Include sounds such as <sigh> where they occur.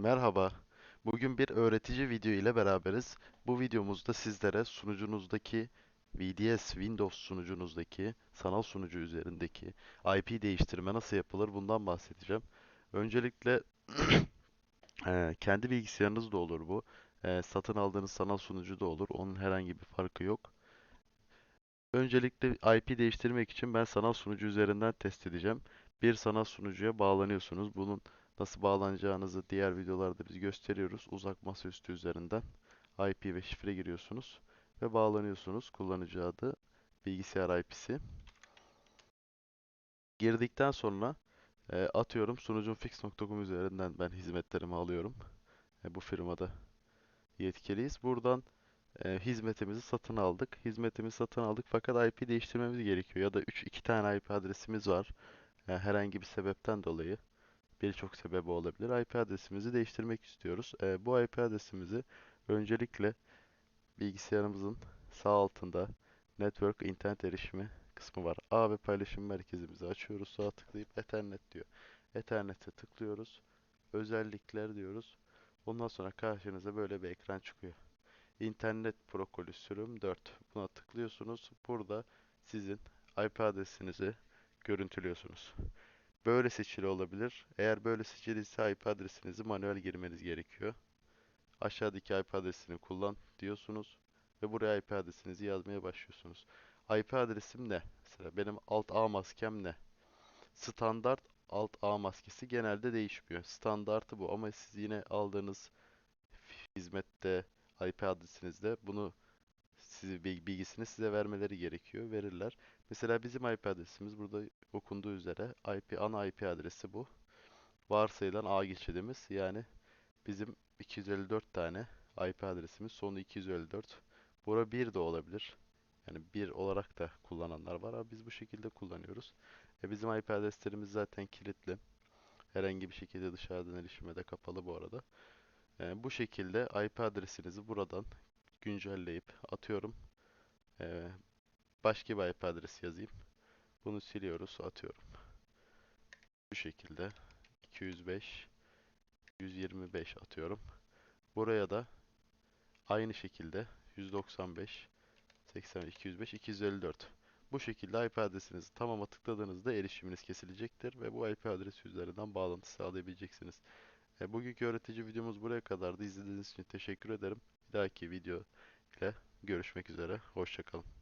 Merhaba. Bugün bir öğretici video ile beraberiz. Bu videomuzda sizlere sunucunuzdaki VDS Windows sunucunuzdaki sanal sunucu üzerindeki IP değiştirme nasıl yapılır bundan bahsedeceğim. Öncelikle eee, <clears throat> kendi bilgisayarınız da olur bu. Eee, satın aldığınız sanal sunucu da olur. Onun herhangi bir farkı yok. Öncelikle IP değiştirmek için ben sanal sunucu üzerinden test edeceğim. Bir sanal sunucuya bağlanıyorsunuz. Bunun nasıl bağlanacağınızı diğer videolarda biz gösteriyoruz. Uzak masaüstü üzerinden IP ve şifre giriyorsunuz ve bağlanıyorsunuz. Kullanıcı adı, bilgisayar IP'si. Girdikten sonra e, atıyorum sunucumfix.com üzerinden ben hizmetlerimi alıyorum. E, bu firmada yetkiliyiz. Buradan e, hizmetimizi satın aldık. Hizmetimizi satın aldık fakat IP değiştirmemiz gerekiyor. Ya da 3 2 tane IP adresimiz var. E, herhangi bir sebepten dolayı birçok sebebi olabilir. IP adresimizi değiştirmek istiyoruz. E, bu IP adresimizi öncelikle bilgisayarımızın sağ altında Network internet erişimi kısmı var. Ağ ve paylaşım merkezimizi açıyoruz. Sağa tıklayıp Ethernet diyor. Ethernet'e tıklıyoruz. Özellikler diyoruz. Ondan sonra karşınıza böyle bir ekran çıkıyor. İnternet protokolü sürüm 4. Buna tıklıyorsunuz. Burada sizin IP adresinizi görüntülüyorsunuz. Böyle seçili olabilir. Eğer böyle seçiliyse IP adresinizi manuel girmeniz gerekiyor. Aşağıdaki IP adresini kullan diyorsunuz ve buraya IP adresinizi yazmaya başlıyorsunuz. IP adresim ne? Mesela benim alt A maskem ne? Standart alt A maskesi genelde değişmiyor. Standartı bu ama siz yine aldığınız hizmette IP adresinizde bunu sizi bilgisini size vermeleri gerekiyor. Verirler. Mesela bizim IP adresimiz burada okunduğu üzere IP ana IP adresi bu. Varsayılan ağ geçidimiz yani bizim 254 tane IP adresimiz sonu 254. Bura 1 de olabilir. Yani 1 olarak da kullananlar var ama biz bu şekilde kullanıyoruz. E bizim IP adreslerimiz zaten kilitli. Herhangi bir şekilde dışarıdan erişime de kapalı bu arada. E, bu şekilde IP adresinizi buradan güncelleyip atıyorum. E, başka bir IP adresi yazayım. Bunu siliyoruz, atıyorum. Bu şekilde 205 125 atıyorum. Buraya da aynı şekilde 195 80 205 254 bu şekilde IP adresinizi tamama tıkladığınızda erişiminiz kesilecektir ve bu IP adresi üzerinden bağlantı sağlayabileceksiniz. E, bugünkü öğretici videomuz buraya kadardı. İzlediğiniz için teşekkür ederim. Bir dahaki video ile görüşmek üzere. Hoşçakalın.